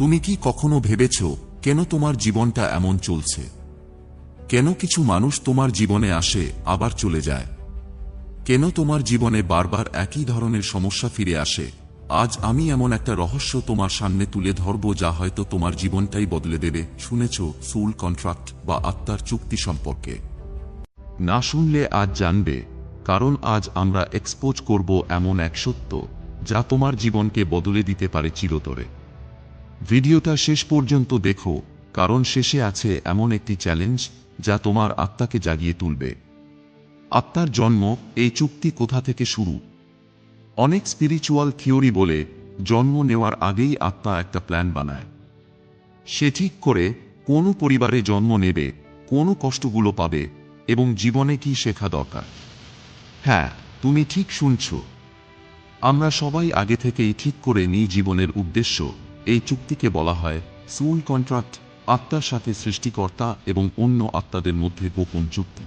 তুমি কি কখনো ভেবেছ, কেন তোমার জীবনটা এমন চলছে? কেন কিছু মানুষ তোমার জীবনে আসে, আবার চলে যায়? কেন তোমার জীবনে বারবার একই ধরনের সমস্যা ফিরে আসে? আজ আমি এমন একটা রহস্য তোমার সামনে তুলে ধরব, যা হয়তো তোমার জীবনটাই বদলে দেবে, শুনেছ, সুল কন্ট্রাক্ট বা আত্মার চুক্তি সম্পর্কে। না শুনলে আজ জানবে, কারণ আজ আমরা এক্সপোজ করব এমন এক সত্য, যা তোমার জীবনকে বদলে দিতে পারে চিরতরে। ভিডিওটা শেষ পর্যন্ত দেখো, কারণ শেষে আছে এমন একটি চ্যালেঞ্জ যা তোমার আত্মাকে জাগিয়ে তুলবে। আত্মার জন্ম এই চুক্তি কোথা থেকে শুরু? অনেক স্পিরিচুয়াল থিওরি বলে জন্ম নেওয়ার আগেই আত্মা একটা প্ল্যান বানায়। সে ঠিক করে কোন পরিবারে জন্ম নেবে, কোন কষ্টগুলো পাবে এবং জীবনে কি শেখা দরকার। হ্যাঁ তুমি ঠিক শুনছ। আমরা সবাই আগে থেকেই ঠিক করে নিই জীবনের উদ্দেশ্য। এই চুক্তিকে বলা হয় সুল কন্ট্রাক্ট, আত্মার সাথে সৃষ্টিকর্তা এবং অন্য আত্মাদের মধ্যে গোপন চুক্তি।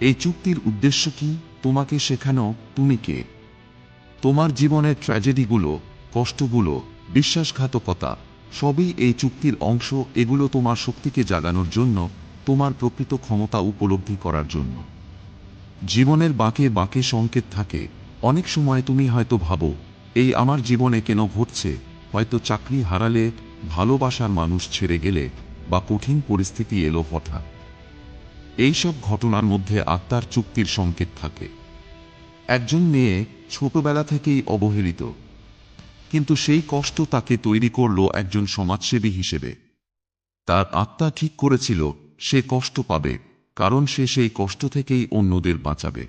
এই চুক্তির উদ্দেশ্য কি? তোমাকে শেখানো? তুমি কে? তোমার জীবনের ট্র্যাজেডিগুলো, কষ্টগুলো, বিশ্বাসঘাতকতা, সবই এই চুক্তির অংশ, এগুলো তোমার শক্তিকে জাগানোর জন্য, তোমার প্রকৃত ক্ষমতা উপলব্ধি করার জন্য। জীবনের বাঁকে বাঁকে সংকেত থাকে। অনেক সময় তুমি হয়তো ভাবো, এই আমার জীবনে কেন ঘটছে? হয়তো চাকরি হারালে ভালোবাসার মানুষ ছেড়ে গেলে বা কঠিন পরিস্থিতি এলো হঠাৎ। এইসব ঘটনার মধ্যে আত্মার চুক্তির সংকেত থাকে। একজন মেয়ে ছোটবেলা থেকেই অবহেলিত, কিন্তু সেই কষ্ট তাকে তৈরি করল একজন সমাজসেবী হিসেবে। তার আত্মা ঠিক করেছিল, সে কষ্ট পাবে, কারণ সে সেই কষ্ট থেকেই অন্যদের বাঁচাবে।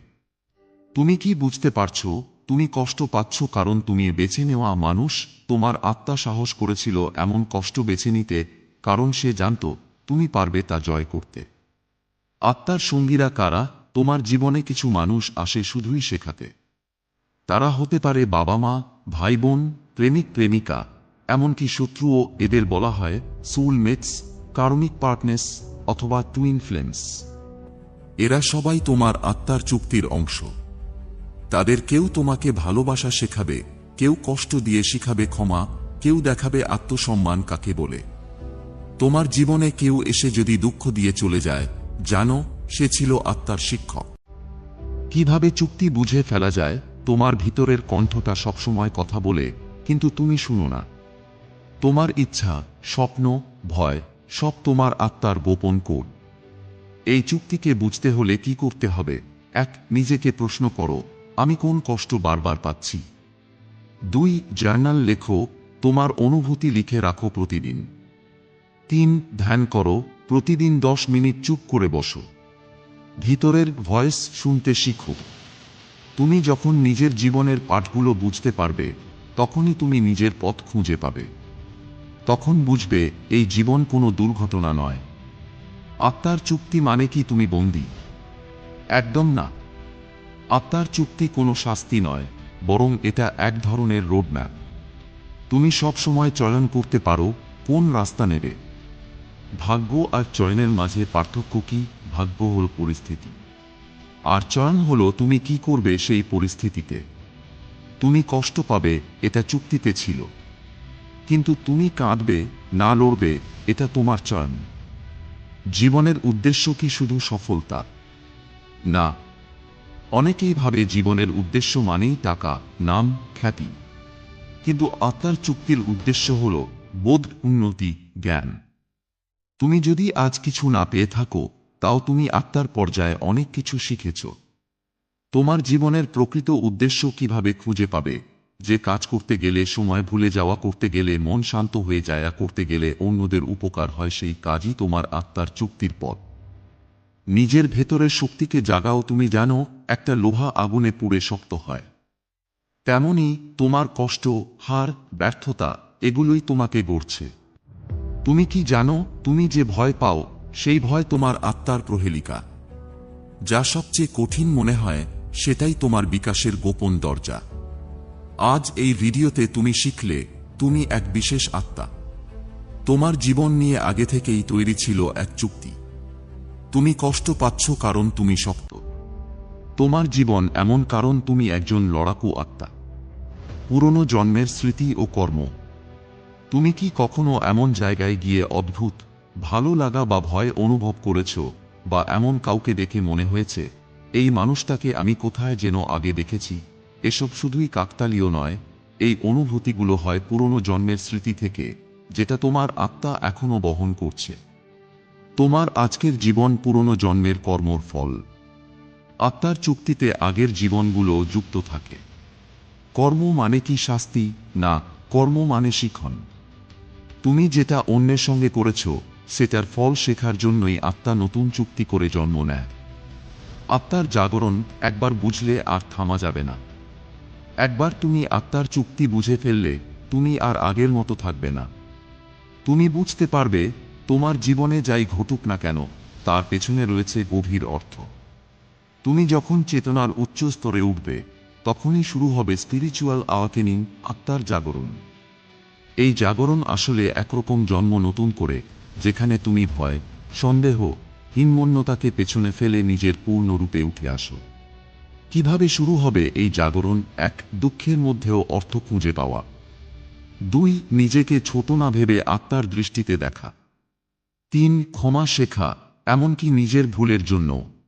তুমি কি বুঝতে পারছ তুমি কষ্ট পাচ্ছ কারণ তুমি বেছে নেওয়া মানুষ, তোমার আত্মা সাহস করেছিল এমন কষ্ট বেছে নিতে, কারণ সে জানত, তুমি পারবে তা জয় করতে। আত্মার সঙ্গীরা কারা? তোমার জীবনে কিছু মানুষ আসে শুধুই শেখাতে। তারা হতে পারে বাবা মা ভাই বোন প্রেমিক প্রেমিকা, এমনকি শত্রুও এদের বলা হয় সুলমেটস কার্মিক পার্টনেস অথবা টুইন ফ্লেমস এরা সবাই তোমার আত্মার চুক্তির অংশ। তাদের কেউ তোমাকে ভালোবাসা শেখাবে, কেউ কষ্ট দিয়ে শিখাবে ক্ষমা, কেউ দেখাবে আত্মসম্মান কাকে বলে। তোমার জীবনে কেউ এসে যদি দুঃখ দিয়ে চলে যায়, জানো, সে ছিল আত্মার শিক্ষক। কীভাবে চুক্তি বুঝে ফেলা যায়, তোমার ভিতরের কণ্ঠটা সবসময় কথা বলে, কিন্তু তুমি শুনো না। তোমার ইচ্ছা, স্বপ্ন, ভয়, সব তোমার আত্মার গোপন কোড। এই চুক্তিকে বুঝতে হলে কি করতে হবে? এক, নিজেকে প্রশ্ন করো। আমি কোন কষ্ট বারবার পাচ্ছি? দুই, জার্নাল লেখো, তোমার অনুভূতি লিখে রাখো প্রতিদিন। তিন, ধ্যান করো, প্রতিদিন দশ মিনিট চুপ করে বসো। ভিতরের ভয়েস শুনতে শিখো। তুমি যখন নিজের জীবনের পাঠগুলো বুঝতে পারবে, তখনই তুমি নিজের পথ খুঁজে পাবে। তখন বুঝবে, এই জীবন কোনো দুর্ঘটনা নয়। আত্মার চুক্তি মানে কি তুমি বন্দী? একদম না। আত্মার চুক্তি কোনো শাস্তি নয়, বরং এটা এক ধরনের রোডম্যাপ। তুমি সব সময় চয়ন করতে পারো, কোন রাস্তা নেবে? ভাগ্য আর চয়নের মাঝে পার্থক্য কি? ভাগ্য হল পরিস্থিতি। আর চয়ন হলো তুমি কি করবে সেই পরিস্থিতিতে। তুমি কষ্ট পাবে, এটা চুক্তিতে ছিল। কিন্তু তুমি কাঁদবে, না লড়বে, এটা তোমার চয়ন। জীবনের উদ্দেশ্য কি শুধু সফলতা? না অনেকেই ভাবে জীবনের উদ্দেশ্য মানেই টাকা, নাম, খ্যাতি। কিন্তু আত্মার চুক্তির উদ্দেশ্য হল বোধ, উন্নতি, জ্ঞান। তুমি যদি আজ কিছু না পেয়ে থাকো, তাও তুমি আত্মার পর্যায়ে অনেক কিছু শিখেছ। তোমার জীবনের প্রকৃত উদ্দেশ্য কীভাবে খুঁজে পাবে? যে কাজ করতে গেলে সময় ভুলে যাওয়া, করতে গেলে মন শান্ত হয়ে যায় করতে গেলে অন্যদের উপকার হয়, সেই কাজই তোমার আত্মার চুক্তির পথ। নিজের ভেতরের শক্তিকে জাগাও তুমি, জানো একটা লোহা আগুনে পুড়ে শক্ত হয়। তেমনি তোমার কষ্ট, হার, ব্যর্থতা, এগুলোই তোমাকে গড়ছে। তুমি কি জানো, তুমি যে ভয় পাও, সেই ভয় তোমার আত্মার প্রহেলিকা। যা সবচেয়ে কঠিন মনে হয়, সেটাই তোমার বিকাশের গোপন দরজা। আজ এই ভিডিওতে তুমি শিখলে, তুমি এক বিশেষ আত্মা। তোমার জীবন নিয়ে আগে থেকেই তৈরি ছিল এক চুক্তি। তুমি কষ্ট পাচ্ছ কারণ তুমি শক্ত তোমার জীবন এমন কারণ তুমি একজন লড়াকু আত্মা। পুরনো জন্মের স্মৃতি ও কর্ম। তুমি কি কখনো এমন জায়গায় গিয়ে অদ্ভুত, ভালো লাগা বা ভয় অনুভব করেছ, বা এমন কাউকে দেখে মনে হয়েছে, এই মানুষটাকে আমি কোথায় যেন আগে দেখেছি, এসব শুধুই কাকতালীয় নয়, এই অনুভূতিগুলো হয় পুরনো জন্মের স্মৃতি থেকে, যেটা তোমার আত্মা এখনও বহন করছে। তোমার আজকের জীবন পুরনো জন্মের কর্মর ফল। আত্মার চুক্তিতে আগের জীবনগুলো যুক্ত থাকে। কর্ম মানে কি শাস্তি না কর্ম মানে শিখন? তুমি যেটা অন্যের সঙ্গে করেছ, সেটার ফল শেখার জন্যই আত্মা নতুন চুক্তি করে জন্ম নেয়। আত্মার জাগরণ একবার বুঝলে আর থামা যাবে না। একবার তুমি আত্মার চুক্তি বুঝে ফেললে, তুমি আর আগের মতো থাকবে না। তুমি বুঝতে পারবে, তোমার জীবনে যাই ঘটুক না কেন, তার পেছনে রয়েছে গভীর অর্থ। তুমি যখন চেতনার উচ্চ স্তরে উঠবে, তখনই শুরু হবে স্পিরিচুয়াল আওয়াকেনিং আত্মার জাগরণ। এই জাগরণ আসলে একরকম জন্ম নতুন করে, যেখানে তুমি ভয়, সন্দেহ, হীনমন্যতাকে পেছনে ফেলে নিজের পূর্ণরূপে উঠে আসো। কীভাবে শুরু হবে এই জাগরণ? এক, দুঃখের মধ্যেও অর্থ খুঁজে পাওয়া। দুই, নিজেকে ছোট না ভেবে আত্মার দৃষ্টিতে দেখা। তিন, ক্ষমা শেখা, এমনকি নিজের ভুলের জন্য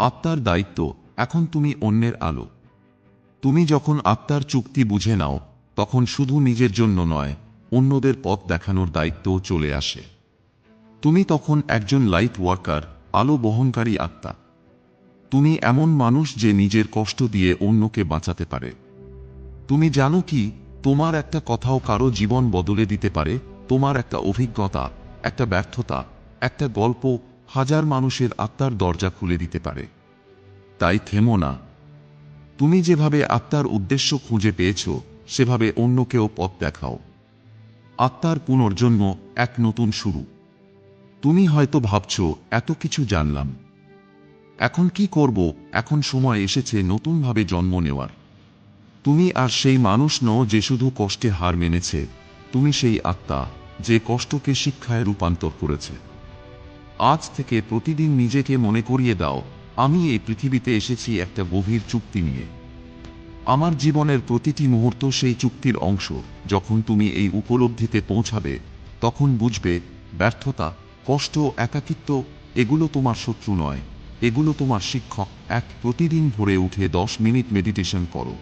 আত্মার দায়িত্ব, এখন তুমি অন্যের আলো। তুমি যখন আত্মার চুক্তি বুঝে নাও, তখন শুধু নিজের জন্য নয়, অন্যদের পথ দেখানোর দায়িত্বও চলে আসে। তুমি তখন একজন লাইট ওয়ার্কার আলো বহনকারী আত্মা। তুমি এমন মানুষ যে নিজের কষ্ট দিয়ে অন্যকে বাঁচাতে পারে। তুমি জানো কি, তোমার একটা কথাও কারও জীবন বদলে দিতে পারে, তোমার একটা অভিজ্ঞতা, একটা ব্যর্থতা, একটা গল্প হাজার মানুষের আত্মার দরজা খুলে দিতে পারে। তাই থেমো না। তুমি যেভাবে আত্মার উদ্দেশ্য খুঁজে পেয়েছ, সেভাবে অন্যকেও পথ দেখাও। আত্মার পুনর্জন্ম এক নতুন শুরু। তুমি হয়তো ভাবছ, এত কিছু জানলাম। এখন কি করব? এখন সময় এসেছে নতুনভাবে জন্ম নেওয়ার। তুমি আর সেই মানুষ নও যে শুধু কষ্টে হার মেনেছে। তুমি সেই আত্মা, যে কষ্টকে শিক্ষায় রূপান্তর করেছে। আজ থেকে প্রতিদিন নিজেকে মনে করিয়ে দাও, আমি এই পৃথিবীতে এসেছি একটা গভীর চুক্তি নিয়ে। আমার জীবনের প্রতিটি মুহূর্ত সেই চুক্তির অংশ, যখন তুমি এই উপলব্ধিতে পৌঁছাবে, তখন বুঝবে, ব্যর্থতা, কষ্ট, একাকিত্ব, এগুলো তোমার শত্রু নয়, এগুলো তোমার শিক্ষক, এক প্রতিদিন ভরে উঠে দশ মিনিট মেডিটেশন করো।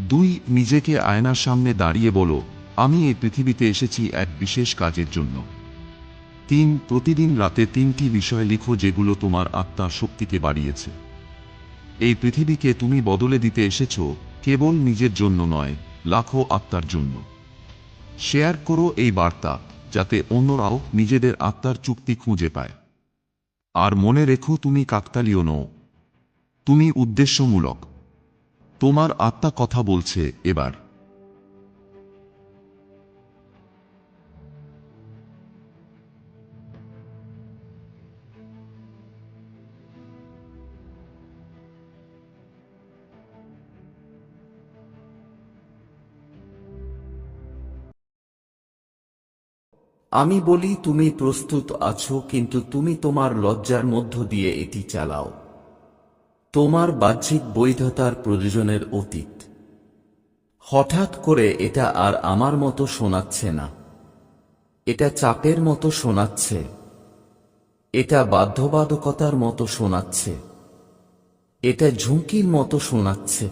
দুই, নিজেকে আয়নার সামনে দাঁড়িয়ে বলো, আমি এই পৃথিবীতে এসেছি এক বিশেষ কাজের জন্য। তিন, প্রতিদিন রাতে তিনটি বিষয় লিখো যেগুলো তোমার আত্মার শক্তিকে বাড়িয়েছে। এই পৃথিবীকে তুমি বদলে দিতে এসেছ, কেবল নিজের জন্য নয়, লাখো আত্মার জন্য। শেয়ার করো এই বার্তা, যাতে অন্যরাও নিজেদের আত্মার চুক্তি খুঁজে পায়। আর মনে রেখো তুমি কাকতালীয় নও। তুমি উদ্দেশ্যমূলক। তোমার আত্মা কথা বলছে এবার। আমি বলি, তুমি প্রস্তুত আছো, কিন্তু তুমি তোমার লজ্জার মধ্য দিয়ে এটি চালাও। তোমার বাহ্যিক বৈধতার প্রয়োজনের অতীত। হঠাৎ করে এটা আর আমার মতো শোনাচ্ছে না। এটা চাপের মতো শোনাচ্ছে। এটা বাধ্যবাধকতার মতো শোনাচ্ছে। এটা ঝুঁকির মতো শোনাচ্ছে।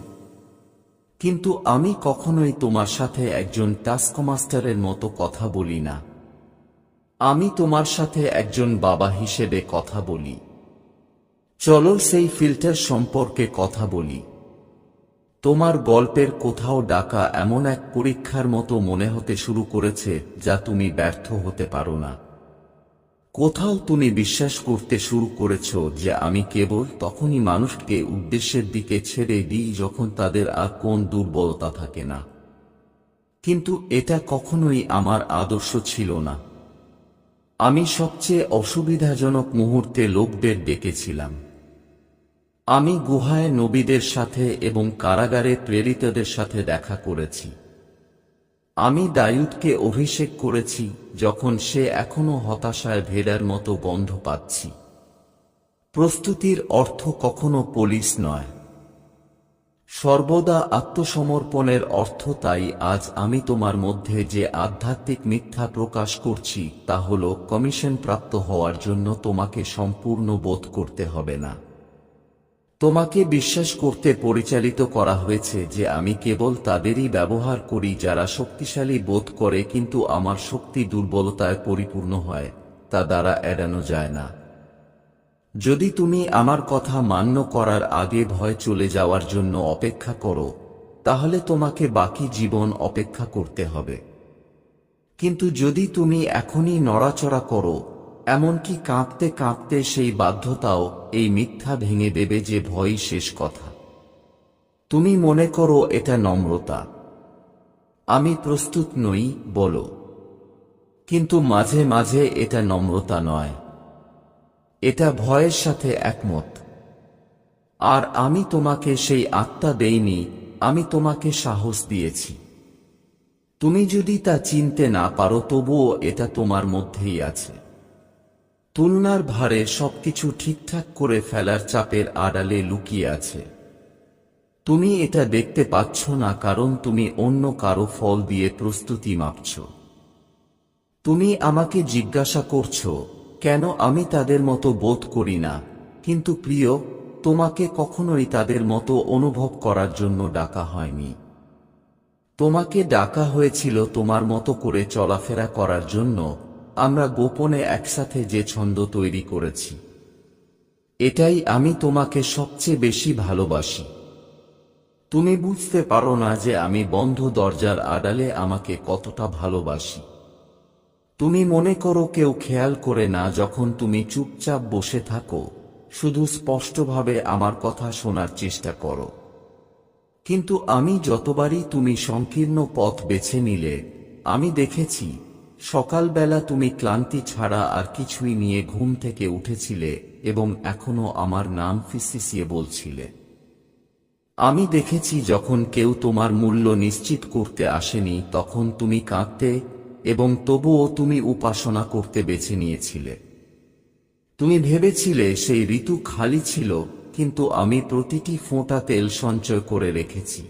কিন্তু আমি কখনোই তোমার সাথে একজন টাস্ক মাস্টারের মতো কথা বলি না। আমি তোমার সাথে একজন বাবা হিসেবে কথা বলি। চলো সেই ফিল্টার সম্পর্কে কথা বলি। তোমার গল্পের কোথাও ডাকা এমন এক পরীক্ষার মতো মনে হতে শুরু করেছে যা তুমি ব্যর্থ হতে পারো না। কোথাও তুমি বিশ্বাস করতে শুরু করেছ যে আমি কেবল তখনই মানুষকে উদ্দেশ্যের দিকে ছেড়ে দিই যখন তাদের আর কোন দুর্বলতা থাকে না। কিন্তু এটা কখনোই আমার আদর্শ ছিল না। আমি সবচেয়ে অসুবিধাজনক মুহূর্তে লোকদের ডেকেছিলাম। আমি গুহায় নবীদের সাথে এবং কারাগারে প্রেরিতদের সাথে দেখা করেছি। আমি দায়ুদকে অভিষেক করেছি যখন সে এখনও হতাশায় ভেড়ার মতো গন্ধ পাচ্ছি। প্রস্তুতির অর্থ কখনো পুলিশ নয়। সর্বদা আত্মসমর্পণের অর্থ তাই, আজ আমি তোমার মধ্যে যে আধ্যাত্মিক মিথ্যা প্রকাশ করছি, তা হল কমিশন প্রাপ্ত হওয়ার জন্য তোমাকে সম্পূর্ণ বোধ করতে হবে না। তোমাকে বিশ্বাস করতে পরিচালিত করা হয়েছে যে আমি কেবল তাদেরই ব্যবহার করি যারা শক্তিশালী বোধ করে, কিন্তু আমার শক্তি দুর্বলতায় পরিপূর্ণ হয়, তা দ্বারা এড়ানো যায় না। যদি তুমি আমার কথা মান্য করার আগে ভয় চলে যাওয়ার জন্য অপেক্ষা করো, তাহলে তোমাকে বাকি জীবন অপেক্ষা করতে হবে। কিন্তু যদি তুমি এখনই নড়াচড়া করো, এমনকি কাঁপতে কাঁপতে সেই বাধ্যতাও এই মিথ্যা ভেঙে দেবে যে ভয়ই শেষ কথা। তুমি মনে করো এটা নম্রতা। আমি প্রস্তুত নই, বলো। কিন্তু মাঝে মাঝে এটা নম্রতা নয়। এটা ভয়ের সাথে একমত। আর আমি তোমাকে সেই আত্মা দেইনি, আমি তোমাকে সাহস দিয়েছি। তুমি যদি তা চিনতে না পারো, তবুও এটা তোমার মধ্যেই আছে। তুলনার ভারে সবকিছু ঠিকঠাক করে ফেলার চাপের আড়ালে লুকিয়ে আছে। তুমি এটা দেখতে পাচ্ছ না, কারণ তুমি অন্য কারও ফল দিয়ে প্রস্তুতি মাপছ। তুমি আমাকে জিজ্ঞাসা করছ কেন আমি তাদের মতো বোধ করি না? কিন্তু প্রিয়, তোমাকে কখনোই তাদের মতো অনুভব করার জন্য ডাকা হয়নি। তোমাকে ডাকা হয়েছিল তোমার মতো করে চলাফেরা করার জন্য। আমরা গোপনে একসাথে যে ছন্দ তৈরি করেছি। এটাই আমি তোমাকে সবচেয়ে বেশি ভালোবাসি। তুমি বুঝতে পারো না যে আমি বন্ধ দরজার আড়ালে আমাকে কতটা ভালোবাসি। তুমি মনে করো কেউ খেয়াল করে না যখন তুমি চুপচাপ বসে থাকো, শুধু স্পষ্টভাবে আমার কথা শোনার চেষ্টা করো। কিন্তু আমি যতবারই তুমি সংকীর্ণ পথ বেছে নিলে, আমি দেখেছি, সকালবেলা তুমি ক্লান্তি ছাড়া আর কিছুই নিয়ে ঘুম থেকে উঠেছিলে এবং এখনও আমার নাম ফিসিসিয়ে বলছিলে। আমি দেখেছি যখন কেউ তোমার মূল্য নিশ্চিত করতে আসেনি, তখন তুমি কাঁদতে এবং তবুও তুমি উপাসনা করতে বেছে নিয়েছিলে। তুমি ভেবেছিলে সেই ঋতু খালি ছিল, কিন্তু আমি প্রতিটি ফোঁটা তেল সঞ্চয় করে রেখেছি।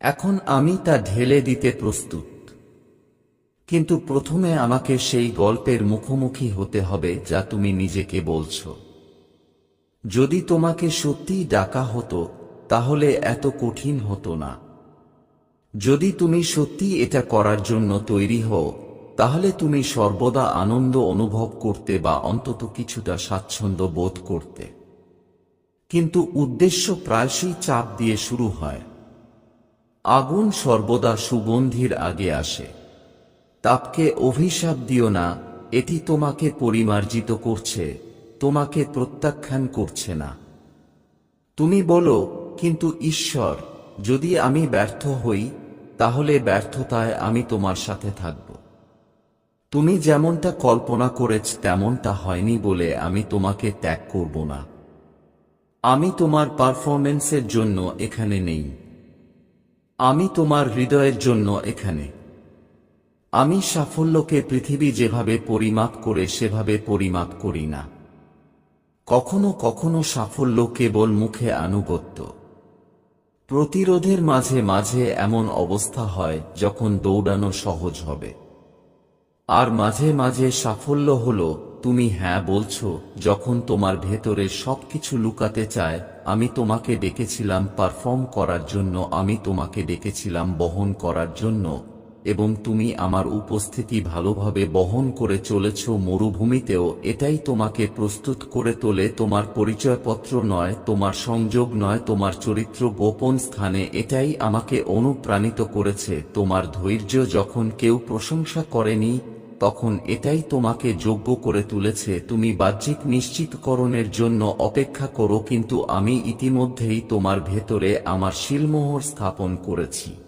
এখন আমি তা ঢেলে দিতে প্রস্তুত। কিন্তু প্রথমে আমাকে সেই গল্পের মুখোমুখি হতে হবে যা তুমি নিজেকে বলছো। যদি তোমাকে সত্যিই ডাকা হতো, তাহলে এত কঠিন হতো না। যদি তুমি সত্যি এটা করার জন্য তৈরি হও, তাহলে তুমি সর্বদা আনন্দ অনুভব করতে বা অন্তত কিছুটা স্বাচ্ছন্দ্য বোধ করতে। কিন্তু উদ্দেশ্য প্রায়শই চাপ দিয়ে শুরু হয়। আগুন সর্বদা সুগন্ধির আগে আসে। তাপকে অভিশাপ দিও না, এটি তোমাকে পরিমার্জিত করছে, তোমাকে প্রত্যাখ্যান করছে না। তুমি বলো, কিন্তু ঈশ্বর, যদি আমি ব্যর্থ হই তাহলে ব্যর্থতায় আমি তোমার সাথে থাকব। তুমি যেমনটা কল্পনা করেছ তেমনটা হয়নি বলে আমি তোমাকে ত্যাগ করব না। আমি তোমার পারফরমেন্সের জন্য এখানে নেই। আমি তোমার হৃদয়ের জন্য এখানে। আমি সাফল্যকে পৃথিবী যেভাবে পরিমাপ করে সেভাবে পরিমাপ করি না। কখনো কখনো সাফল্য কেবল মুখে আনুগত্য। প্রতিরোধের মাঝে মাঝে এমন অবস্থা হয় যখন দৌড়ানো সহজ হবে। আর মাঝে মাঝে সাফল্য হল, তুমি হ্যাঁ বলছো, যখন তোমার ভেতরে সবকিছু লুকাতে চায়, আমি তোমাকে ডেকেছিলাম পারফর্ম করার জন্য, আমি তোমাকে ডেকেছিলাম বহন করার জন্য। এবং তুমি আমার উপস্থিতি ভালোভাবে বহন করে চলেছ মরুভূমিতেও, এটাই তোমাকে প্রস্তুত করে তোলে তোমার পরিচয়পত্র নয়, তোমার সংযোগ নয়, তোমার চরিত্র গোপন স্থানে, এটাই আমাকে অনুপ্রাণিত করেছে। তোমার ধৈর্য যখন কেউ প্রশংসা করেনি, তখন এটাই তোমাকে যোগ্য করে তুলেছে। তুমি বাহ্যিক নিশ্চিতকরণের জন্য অপেক্ষা করো, কিন্তু আমি ইতিমধ্যেই তোমার ভেতরে আমার শিলমোহর স্থাপন করেছি।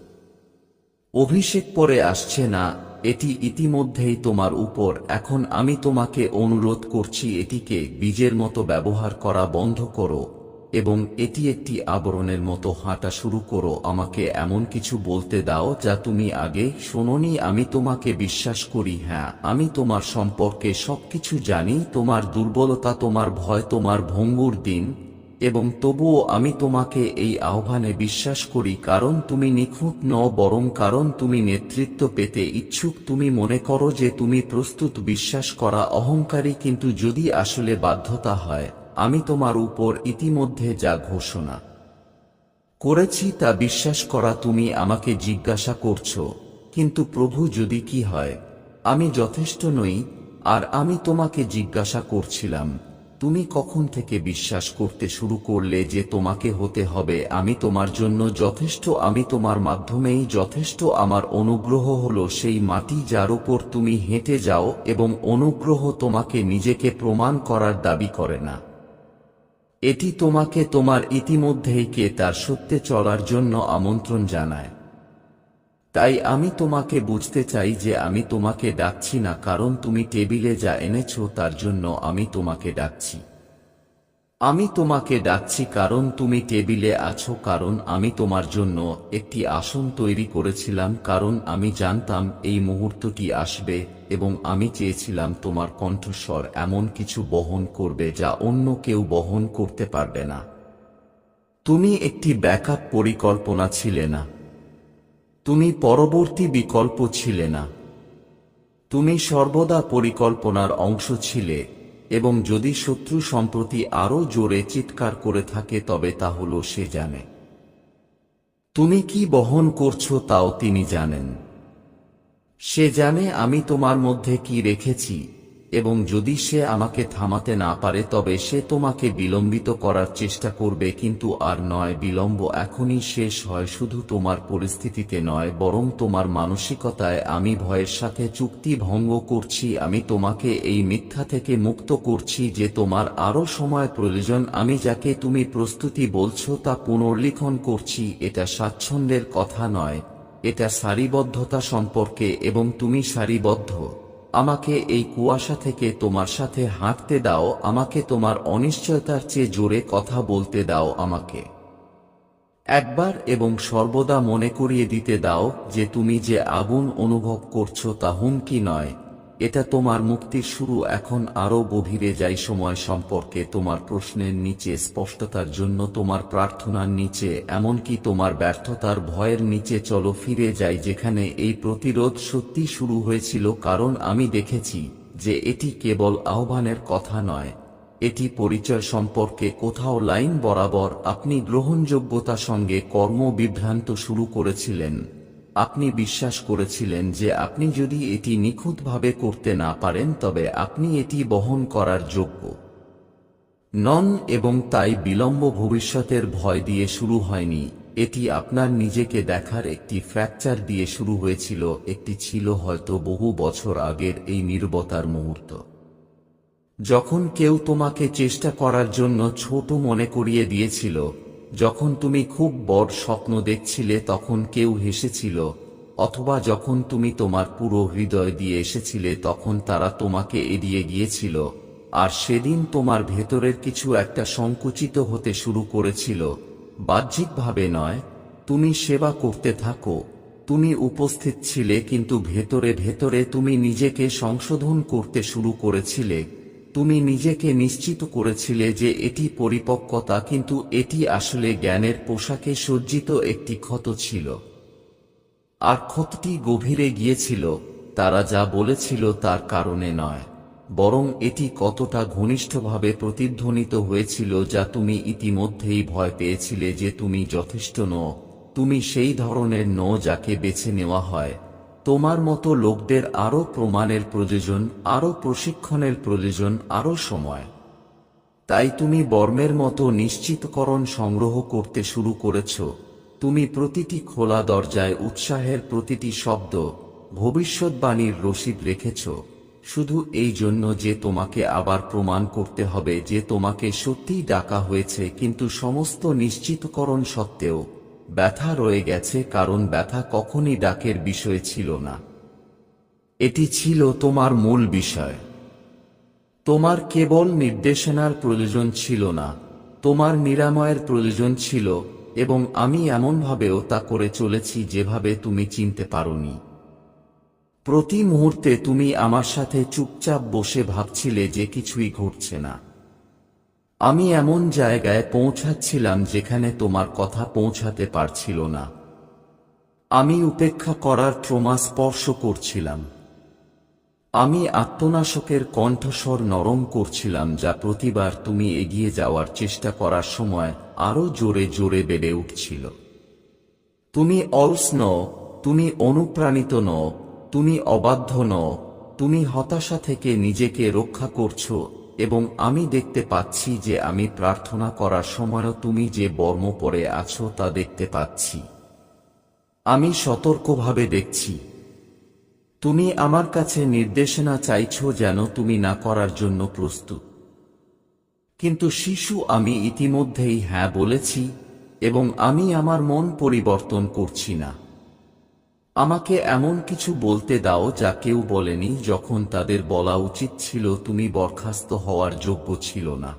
অভিষেক পরে আসছে না, এটি ইতিমধ্যেই তোমার উপর, এখন আমি তোমাকে অনুরোধ করছি এটিকে বীজের মতো ব্যবহার করা বন্ধ করো, এবং এটি একটি আবরণের মতো হাঁটা শুরু করো, আমাকে এমন কিছু বলতে দাও যা তুমি আগে শোনোনি, আমি তোমাকে বিশ্বাস করি হ্যাঁ আমি তোমার সম্পর্কে সবকিছু জানি, তোমার দুর্বলতা, তোমার ভয়, তোমার ভঙ্গুর দিন এবং তবুও আমি তোমাকে এই আহ্বানে বিশ্বাস করি, কারণ তুমি নিখুঁত ন বরং কারণ তুমি নেতৃত্ব পেতে ইচ্ছুক। তুমি মনে করো যে তুমি প্রস্তুত, বিশ্বাস করা অহংকারী, কিন্তু যদি আসলে বাধ্যতা হয়, আমি তোমার উপর ইতিমধ্যে যা ঘোষণা করেছি তা বিশ্বাস করা তুমি আমাকে জিজ্ঞাসা করছ। কিন্তু প্রভু, যদি কি হয়, আমি যথেষ্ট নই, আর আমি তোমাকে জিজ্ঞাসা করছিলাম। তুমি কখন থেকে বিশ্বাস করতে শুরু করলে যে তোমাকে হতে হবে, আমি তোমার জন্য যথেষ্ট, আমি তোমার মাধ্যমেই যথেষ্ট, আমার অনুগ্রহ হলো সেই মাটি যার উপর তুমি হেঁটে যাও এবং অনুগ্রহ তোমাকে নিজেকে প্রমাণ করার দাবি করে না। এটি তোমাকে তোমার ইতিমধ্যেই কে তার সত্যে চলার জন্য আমন্ত্রণ জানায়। তাই আমি তোমাকে বুঝতে চাই যে আমি তোমাকে ডাকছি না, কারণ তুমি টেবিলে যা এনেছো তার জন্য আমি তোমাকে ডাকছি। আমি তোমাকে ডাকছি কারণ তুমি টেবিলে আছো, কারণ আমি তোমার জন্য একটি আসন তৈরি করেছিলাম, কারণ আমি জানতাম এই মুহূর্তটি আসবে এবং আমি চেয়েছিলাম তোমার কণ্ঠস্বর এমন কিছু বহন করবে যা অন্য কেউ বহন করতে পারবে না। তুমি একটি ব্যাকআপ পরিকল্পনা ছিলে না। তুমি পরবর্তী বিকল্প ছিলে না। তুমি সর্বদা পরিকল্পনার অংশ ছিলে, এবং যদি শত্রু সম্প্রতি আরও জোরে চিৎকার করে থাকে, তবে তা হল সে জানে। তুমি কি বহন করছ তাও তিনি জানেন। সে জানে আমি তোমার মধ্যে কি রেখেছি এবং যদি সে আমাকে থামাতে না পারে তবে সে তোমাকে বিলম্বিত করার চেষ্টা করবে কিন্তু আর নয়, বিলম্ব এখনই শেষ হয় শুধু তোমার পরিস্থিতিতে নয়, বরং তোমার মানসিকতায় আমি ভয়ের সাথে চুক্তি ভঙ্গ করছি, আমি তোমাকে এই মিথ্যা থেকে মুক্ত করছি যে তোমার আরও সময় প্রয়োজন, আমি যাকে তুমি প্রস্তুতি বলছো তা পুনর্লিখন করছি, এটা স্বাচ্ছন্দ্যের কথা নয়, এটা সারিবদ্ধতা সম্পর্কে এবং তুমি সারিবদ্ধ। আমাকে এই কুয়াশা থেকে তোমার সাথে হাঁটতে দাও, আমাকে তোমার অনিশ্চয়তার চেয়ে জোরে কথা বলতে দাও আমাকে। একবার এবং সর্বদা মনে করিয়ে দিতে দাও যে তুমি যে আগুন অনুভব করছ তা হুমকি নয়। এটা তোমার মুক্তির শুরু এখন আরও গভীরে যাই সময় সম্পর্কে তোমার প্রশ্নের নিচে স্পষ্টতার জন্য তোমার প্রার্থনার নিচে, এমনকি তোমার ব্যর্থতার ভয়ের নিচে চলো ফিরে যাই যেখানে এই প্রতিরোধ সত্যি শুরু হয়েছিল। কারণ আমি দেখেছি যে এটি কেবল আহ্বানের কথা নয়, এটি পরিচয় সম্পর্কে কোথাও লাইন বরাবর আপনি গ্রহণযোগ্যতা সঙ্গে কর্ম বিভ্রান্ত শুরু করেছিলেন। আপনি বিশ্বাস করেছিলেন যে আপনি যদি এটি নিখুঁতভাবে করতে না পারেন, তবে আপনি এটি বহন করার যোগ্য। নন এবং তাই বিলম্ব ভবিষ্যতের ভয় দিয়ে শুরু হয়নি। এটি আপনার নিজেকে দেখার একটি ফ্র্যাকচার দিয়ে শুরু হয়েছিল। একটি ছিল হয়তো বহু বছর আগের এই নির্বতার মুহূর্ত। যখন কেউ তোমাকে চেষ্টা করার জন্য ছোট মনে করিয়ে দিয়েছিল যখন তুমি খুব বড় স্বপ্ন দেখছিলে তখন কেউ হেসেছিল, অথবা যখন তুমি তোমার পুরো হৃদয় দিয়ে এসেছিলে তখন তারা তোমাকে এড়িয়ে গিয়েছিল, আর সেদিন তোমার ভেতরের কিছু একটা সংকুচিত হতে শুরু করেছিল। বাহ্যিকভাবে নয়, তুমি সেবা করতে থাকো, তুমি উপস্থিত ছিলে কিন্তু ভেতরে ভেতরে তুমি নিজেকে সংশোধন করতে শুরু করেছিলে। তুমি নিজেকে নিশ্চিত করেছিলে যে এটি পরিপক্কতা, কিন্তু এটি আসলে জ্ঞানের পোশাকে সজ্জিত একটি ক্ষত ছিল। আর ক্ষতটি গভীরে গিয়েছিল, তারা যা বলেছিল তার কারণে নয়, বরং এটি কতটা ঘনিষ্ঠভাবে প্রতিধ্বনিত হয়েছিল যা তুমি ইতিমধ্যেই ভয় পেয়েছিলে যে তুমি যথেষ্ট নও, তুমি সেই ধরনের ন যাকে বেছে নেওয়া হয়। তোমার মতো লোকদের আরও প্রমাণের প্রয়োজন আরও প্রশিক্ষণের প্রয়োজন আরও সময়। তাই তুমি বর্মের মতো নিশ্চিতকরণ সংগ্রহ করতে শুরু করেছ। তুমি প্রতিটি খোলা দরজায় উৎসাহের প্রতিটি শব্দ, ভবিষ্যৎবাণীর রসিদ রেখেছ। শুধু এই জন্য যে তোমাকে আবার প্রমাণ করতে হবে যে তোমাকে সত্যিই ডাকা হয়েছে, কিন্তু সমস্ত নিশ্চিতকরণ সত্ত্বেও ব্যথা রয়ে গেছে কারণ ব্যথা কখনই ডাকের বিষয় ছিল না। এটি ছিল তোমার মূল বিষয়। তোমার কেবল নির্দেশনার প্রয়োজন ছিল না, তোমার নিরাময়ের প্রয়োজন ছিল, এবং আমি এমনভাবেও তা করে চলেছি যেভাবে তুমি চিনতে পারোনি। প্রতি মুহূর্তে তুমি আমার সাথে চুপচাপ বসে ভাবছিলে যে কিছুই ঘটছে না। আমি এমন জায়গায় পৌঁছাচ্ছিলাম যেখানে তোমার কথা পৌঁছাতে পারছিল না। আমি উপেক্ষা করার ট্রমা স্পর্শ করছিলাম। আমি আত্মনাশকের কণ্ঠস্বর নরম করছিলাম যা প্রতিবার তুমি এগিয়ে যাওয়ার চেষ্টা করার সময় আরও জোরে জোরে বেড়ে উঠছিল। তুমি অলস নও, তুমি অনুপ্রাণিত নও, তুমি অবাধ্য নও, তুমি হতাশা থেকে নিজেকে রক্ষা করছ। এবং আমি দেখতে পাচ্ছি যে আমি প্রার্থনা করার সময়ও তুমি যে বর্ম পরে আছো তা দেখতে পাচ্ছি। আমি সতর্কভাবে দেখছি। তুমি আমার কাছে নির্দেশনা চাইছো যেন তুমি না করার জন্য প্রস্তুত। কিন্তু শিশু, আমি ইতিমধ্যেই হ্যাঁ বলেছি এবং আমি আমার মন পরিবর্তন করছি না। আমাকে এমন কিছু বলতে দাও যা কেউ বলেনি যখন তাদের বলা উচিত ছিল তুমি বরখাস্ত হওয়ার যোগ্য ছিল না।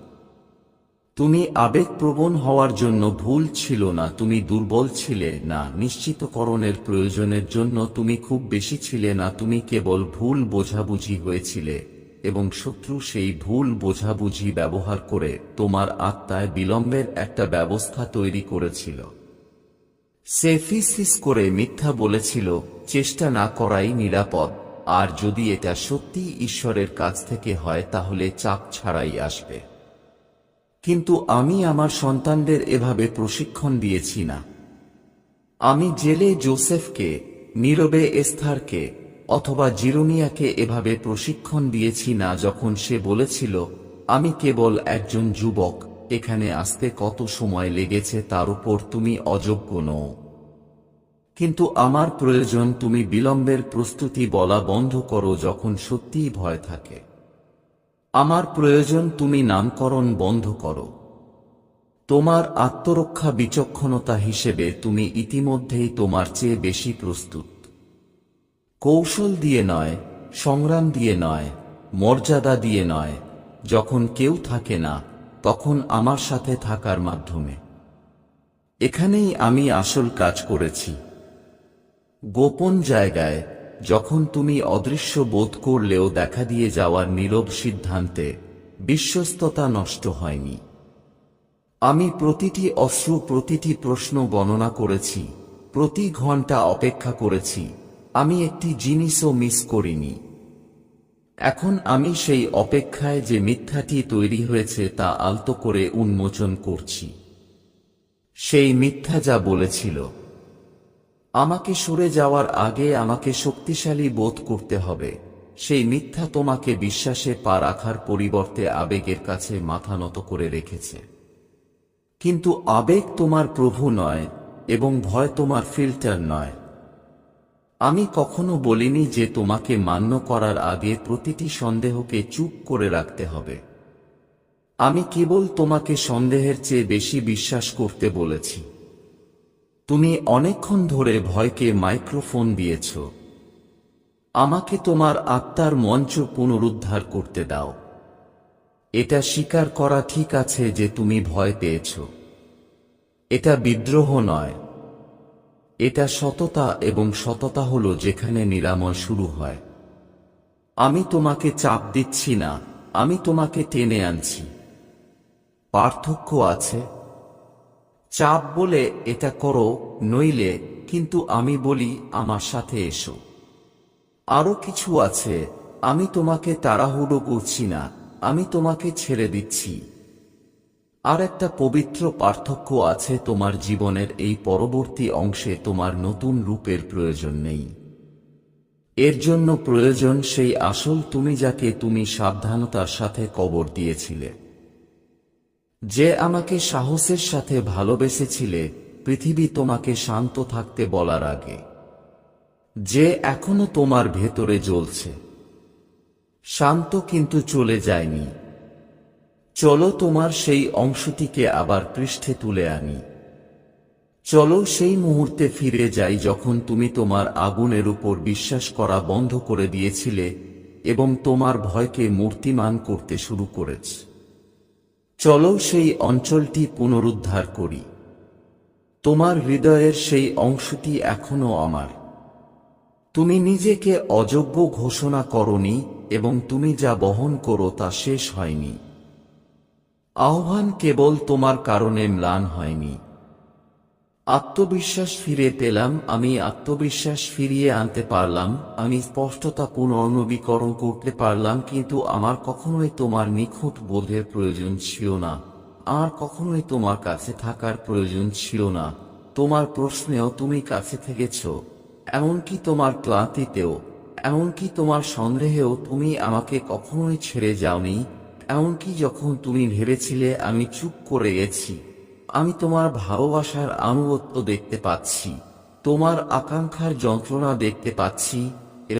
তুমি আবেগপ্রবণ হওয়ার জন্য ভুল ছিল না, তুমি দুর্বল ছিলে না, নিশ্চিতকরণের প্রয়োজনের জন্য তুমি খুব বেশি ছিলে না, তুমি কেবল ভুল বোঝাবুঝি হয়েছিলে এবং শত্রু সেই ভুল বোঝাবুঝি ব্যবহার করে তোমার আত্মায় বিলম্বের একটা ব্যবস্থা তৈরি করেছিল। সে ফিস করে মিথ্যা বলেছিল, চেষ্টা না করাই নিরাপদ। আর যদি এটা সত্যি ঈশ্বরের কাছ থেকে হয়, তাহলে চাপ ছাড়াই আসবে। কিন্তু আমি আমার সন্তানদের এভাবে প্রশিক্ষণ দিয়েছি না। আমি জেলে জোসেফকে, নীরবে এস্থারকে, অথবা জিরোনিয়াকে এভাবে প্রশিক্ষণ দিয়েছি না যখন সে বলেছিল, আমি কেবল একজন যুবক। এখানে আসতে কত সময় লেগেছে তার উপর তুমি অযোগ্য নও। কিন্তু আমার প্রয়োজন তুমি বিলম্বের প্রস্তুতি বলা বন্ধ করো যখন সত্যিই ভয় থাকে। আমার প্রয়োজন তুমি নামকরণ বন্ধ করো। তোমার আত্মরক্ষা বিচক্ষণতা হিসেবে তুমি ইতিমধ্যেই তোমার চেয়ে বেশি প্রস্তুত। কৌশল দিয়ে নয়, সংগ্রাম দিয়ে নয়, মর্যাদা দিয়ে নয়, যখন কেউ থাকে না তখন আমার সাথে থাকার মাধ্যমে। এখানেই আমি আসল কাজ করেছি। গোপন জায়গায় যখন তুমি অদৃশ্য বোধ করলেও দেখা দিয়ে যাওয়ার নীরব সিদ্ধান্তে বিশ্বস্ততা নষ্ট হয়নি। আমি প্রতিটি অশ্রু, প্রতিটি প্রশ্ন গণনা করেছি, প্রতি ঘণ্টা অপেক্ষা করেছি। আমি একটি জিনিসও মিস করিনি। এখন আমি সেই অপেক্ষায় যে মিথ্যাটি তৈরি হয়েছে তা আলতো করে উন্মোচন করছি। সেই মিথ্যা যা বলেছিল। আমাকে সরে যাওয়ার আগে আমাকে শক্তিশালী বোধ করতে হবে। সেই মিথ্যা তোমাকে বিশ্বাসে পা রাখার পরিবর্তে আবেগের কাছে মাথা নত করে রেখেছে। কিন্তু আবেগ তোমার প্রভু নয় এবং ভয় তোমার ফিল্টার নয়। আমি কখনো বলিনি যে তোমাকে মান্য করার আগে প্রতিটি সন্দেহকে চুপ করে রাখতে হবে। আমি কেবল তোমাকে সন্দেহের চেয়ে বেশি বিশ্বাস করতে বলেছি। তুমি অনেকক্ষণ ধরে ভয়কে মাইক্রোফোন দিয়েছ। আমাকে তোমার আত্মার মঞ্চ পুনরুদ্ধার করতে দাও। এটা স্বীকার করা ঠিক আছে যে তুমি ভয় পেয়েছ। এটা বিদ্রোহ নয়। এটা সততা এবং সততা হল যেখানে নিরাময় শুরু হয়। আমি তোমাকে চাপ দিচ্ছি না, আমি তোমাকে টেনে আনছি। পার্থক্য আছে। চাপ বলে এটা করো, নইলে কিন্তু আমি বলি, আমার সাথে এসো। আরও কিছু আছে, আমি তোমাকে তাড়াহুড়ো করছি না, আমি তোমাকে ছেড়ে দিচ্ছি। আর একটা পবিত্র পার্থক্য আছে তোমার জীবনের এই পরবর্তী অংশে তোমার নতুন রূপের প্রয়োজন নেই। এর জন্য প্রয়োজন সেই আসল তুমি যাকে তুমি সাবধানতার সাথে কবর দিয়েছিলে। যে আমাকে সাহসের সাথে ভালোবেসেছিলে, পৃথিবী তোমাকে শান্ত থাকতে বলার আগে। যে এখনও তোমার ভেতরে জ্বলছে। শান্ত কিন্তু চলে যায়নি। চলো তোমার সেই অংশটিকে আবার পৃষ্ঠে তুলে আনি। চলো সেই মুহূর্তে ফিরে যাই যখন তুমি তোমার আগুনের উপর বিশ্বাস করা বন্ধ করে দিয়েছিলে এবং তোমার ভয়কে মূর্তিমান করতে শুরু করেছ। চলো সেই অঞ্চলটি পুনরুদ্ধার করি। তোমার হৃদয়ের সেই অংশটি এখনও আমার। তুমি নিজেকে অযোগ্য ঘোষণা করনি এবং তুমি যা বহন করো তা শেষ হয়নি। আহ্বান কেবল তোমার কারণে ম্লান হয়নি। আত্মবিশ্বাস ফিরে পেলাম, আমি আত্মবিশ্বাস ফিরিয়ে আনতে পারলাম, আমি স্পষ্টতা পুনর্নবীকরণ করতে পারলাম, কিন্তু আমার কখনোই তোমার নিখুঁত বোধের প্রয়োজন ছিল না। আর কখনোই তোমার কাছে থাকার প্রয়োজন ছিল না। তোমার প্রশ্নেও তুমি কাছে থেকেছ, এমনকি তোমার ক্লান্তিতেও, এমনকি তোমার সন্দেহেও তুমি আমাকে কখনোই ছেড়ে যাওনি এমনকি যখন তুমি ভেবেছিলে আমি চুপ করে গেছি, আমি তোমার ভালোবাসার আনুগত্য দেখতে পাচ্ছি, তোমার আকাঙ্ক্ষার যন্ত্রণা দেখতে পাচ্ছি